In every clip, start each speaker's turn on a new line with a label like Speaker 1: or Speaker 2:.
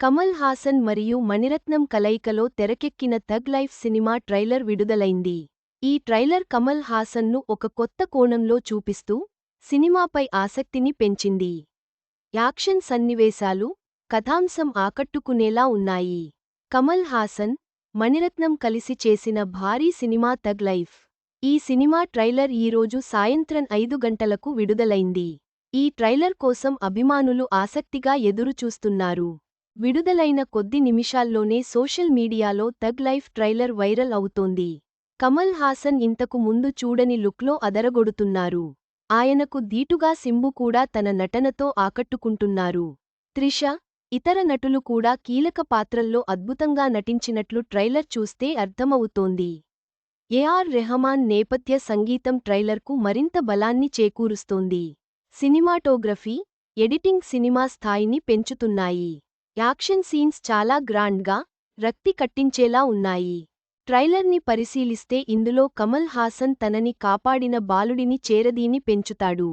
Speaker 1: కమల్ హాసన్ మరియు మణిరత్నం కలయికలో తెరకెక్కిన థగ్ లైఫ్ సినిమా ట్రైలర్ విడుదలైంది. ఈ ట్రైలర్ కమల్ హాసన్ను ఒక కొత్త కోణంలో చూపిస్తూ సినిమాపై ఆసక్తిని పెంచింది. యాక్షన్ సన్నివేశాలు కథాంశం ఆకట్టుకునేలా ఉన్నాయి. కమల్ హాసన్ మణిరత్నం కలిసి చేసిన భారీ సినిమా థగ్ లైఫ్. ఈ సినిమా ట్రైలర్ ఈరోజు సాయంత్రం ఐదు గంటలకు విడుదలైంది. ఈ ట్రైలర్ కోసం అభిమానులు ఆసక్తిగా ఎదురుచూస్తున్నారు. విడుదలైన కొద్ది నిమిషాల్లోనే సోషల్ మీడియాలో తగ్ లైఫ్ ట్రైలర్ వైరల్ అవుతోంది. కమల్ హాసన్ ఇంతకు ముందు చూడని లుక్లో అదరగొడుతున్నారు. ఆయనకు దీటుగా సింబు కూడా తన నటనతో ఆకట్టుకుంటున్నారు. త్రిష ఇతర నటులు కూడా కీలక పాత్రల్లో అద్భుతంగా నటించినట్లు ట్రైలర్ చూస్తే అర్థమవుతోంది. ఏఆర్ రెహమాన్ నేపథ్య సంగీతం ట్రైలర్కు మరింత బలాన్ని చేకూరుస్తోంది. సినిమాటోగ్రఫీ ఎడిటింగ్ సినిమా స్థాయిని పెంచుతున్నాయి. యాక్షన్ సీన్స్ చాలా గ్రాండ్గా రక్తి కట్టించేలా ఉన్నాయి. ట్రైలర్ని పరిశీలిస్తే ఇందులో కమల్ హాసన్ తనని కాపాడిన బాలుడిని చేరదీని పెంచుతాడు.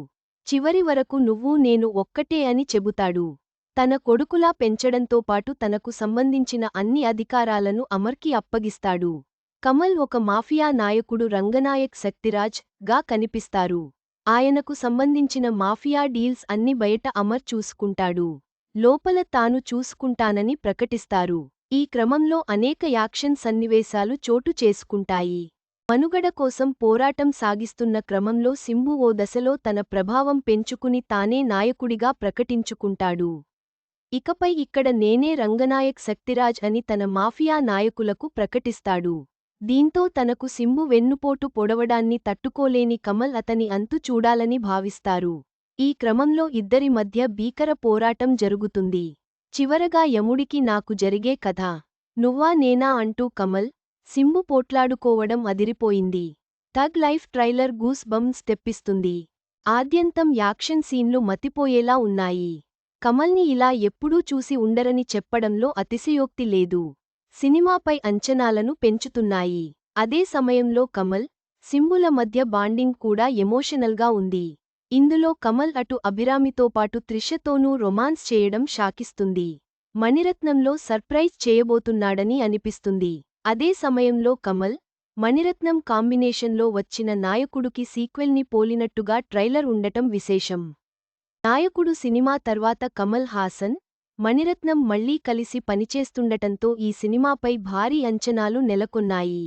Speaker 1: చివరి వరకు నువ్వు నేను ఒక్కటే అని చెబుతాడు. తన కొడుకులా పెంచడంతో పాటు తనకు సంబంధించిన అన్ని అధికారాలను అమర్కి అప్పగిస్తాడు. కమల్ ఒక మాఫియా నాయకుడు రంగనాయక్ శక్తిరాజ్గా కనిపిస్తారు. ఆయనకు సంబంధించిన మాఫియా డీల్స్ అన్ని బయట అమర్ చూసుకుంటాడు. లోపల తాను చూసుకుంటానని ప్రకటిస్తారు. ఈ క్రమంలో అనేక యాక్షన్ సన్నివేశాలు చోటు చేసుకుంటాయి. మనుగడ కోసం పోరాటం సాగిస్తున్న క్రమంలో సింబు ఓ దశలో తన ప్రభావం పెంచుకుని తానే నాయకుడిగా ప్రకటించుకుంటాడు. ఇకపై ఇక్కడ నేనే రంగనాయక్ శక్తిరాజ్ అని తన మాఫియా నాయకులకు ప్రకటిస్తాడు. దీంతో తనకు సింబు వెన్నుపోటు పొడవడాన్ని తట్టుకోలేని కమల్ అతని అంతు చూడాలని భావిస్తారు. ఈ క్రమంలో ఇద్దరి మధ్య భీకర పోరాటం జరుగుతుంది. చివరగా యముడికి నాకు జరిగే కథ. నువ్వా నేనా అంటూ కమల్ సింబు పోట్లాడుకోవడం అదిరిపోయింది. Thug Life trailer goose bumps తెప్పిస్తుంది. ఆద్యంతం యాక్షన్ సీన్లు మతిపోయేలా ఉన్నాయి. కమల్ని ఇలా ఎప్పుడూ చూసి ఉండరని చెప్పడంలో అతిశయోక్తి లేదు. సినిమాపై అంచనాలను పెంచుతున్నాయి. అదే సమయంలో కమల్ సింబుల మధ్య బాండింగ్ కూడా ఎమోషనల్గా ఉంది. ఇందులో కమల్ అటు అభిరామితో పాటు త్రిషతోనూ రొమాన్స్ చేయడం షాకిస్తుంది. మణిరత్నంలో సర్ప్రైజ్ చేయబోతున్నాడని అనిపిస్తుంది. అదే సమయంలో కమల్ మణిరత్నం కాంబినేషన్లో వచ్చిన నాయకుడుకి సీక్వెల్ని పోలినట్టుగా ట్రైలర్ ఉండటం విశేషం. నాయకుడు సినిమా తర్వాత కమల్ హాసన్ మణిరత్నం మళ్ళీ కలిసి పనిచేస్తుండటంతో ఈ సినిమాపై భారీ అంచనాలు నెలకొన్నాయి.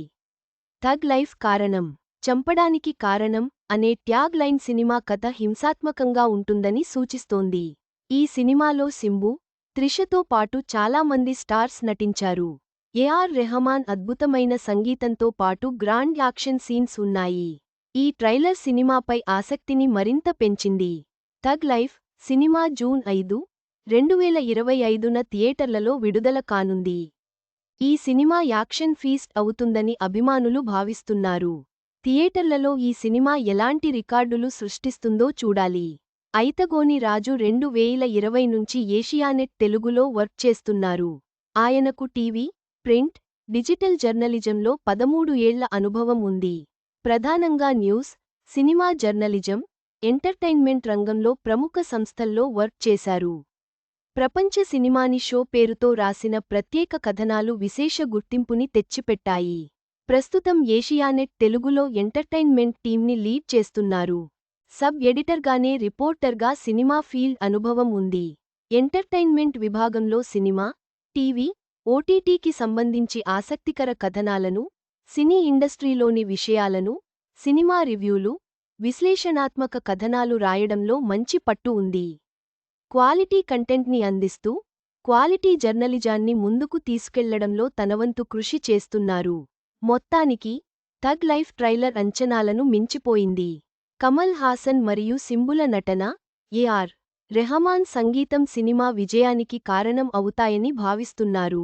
Speaker 1: థగ్ లైఫ్ కారణం. చంపడానికి కారణం అనే ట్యాగ్ లైన్ సినిమా కథ హింసాత్మకంగా ఉంటుందని సూచిస్తోంది. ఈ సినిమాలో సింబు త్రిషతో పాటు చాలామంది స్టార్స్ నటించారు. ఏఆర్ రెహమాన్ అద్భుతమైన సంగీతంతో పాటు గ్రాండ్ యాక్షన్ సీన్స్ ఉన్నాయి. ఈ ట్రైలర్ సినిమాపై ఆసక్తిని మరింత పెంచింది. థగ్ లైఫ్ సినిమా జూన్ ఐదు రెండువేల ఇరవై ఐదున థియేటర్లలో విడుదల కానుంది. ఈ సినిమా యాక్షన్ ఫీస్ట్ అవుతుందని అభిమానులు భావిస్తున్నారు. థియేటర్లలో ఈ సినిమా ఎలాంటి రికార్డులు సృష్టిస్తుందో చూడాలి. ఐతగోని రాజు రెండు వేల ఇరవై నుంచి ఏషియానెట్ తెలుగులో వర్క్ చేస్తున్నారు. ఆయనకు టీవీ ప్రింట్ డిజిటల్ జర్నలిజంలో పదమూడు ఏళ్ళ అనుభవం ఉంది. ప్రధానంగా న్యూస్ సినిమా జర్నలిజం ఎంటర్టైన్మెంట్ రంగంలో ప్రముఖ సంస్థల్లో వర్క్ చేశారు. ప్రపంచ సినిమాని షో పేరుతో రాసిన ప్రత్యేక కథనాలు విశేష గుర్తింపుని తెచ్చిపెట్టాయి. ప్రస్తుతం ఏషియానెట్ తెలుగులో ఎంటర్టైన్మెంట్ టీంని లీడ్ చేస్తున్నారు. సబ్ ఎడిటర్గానే రిపోర్టర్గా సినిమా ఫీల్డ్ అనుభవం ఉంది. ఎంటర్టైన్మెంట్ విభాగంలో సినిమా టీవీ ఓటీటీకి సంబంధించి ఆసక్తికర కథనాలను సినీ ఇండస్ట్రీలోని విషయాలను సినిమా రివ్యూలు విశ్లేషణాత్మక కథనాలు రాయడంలో మంచి పట్టు ఉంది. క్వాలిటీ కంటెంట్ని అందిస్తూ క్వాలిటీ జర్నలిజాన్ని ముందుకు తీసుకెళ్ళడంలో తనవంతు కృషి చేస్తున్నారు. మొత్తానికి థగ్ లైఫ్ ట్రైలర్ అంచనాలను మించిపోయింది. కమల్ హాసన్ మరియు సింబుల నటన ఏఆర్ రెహమాన్ సంగీతం సినిమా విజయానికి కారణం అవుతాయని భావిస్తున్నారు.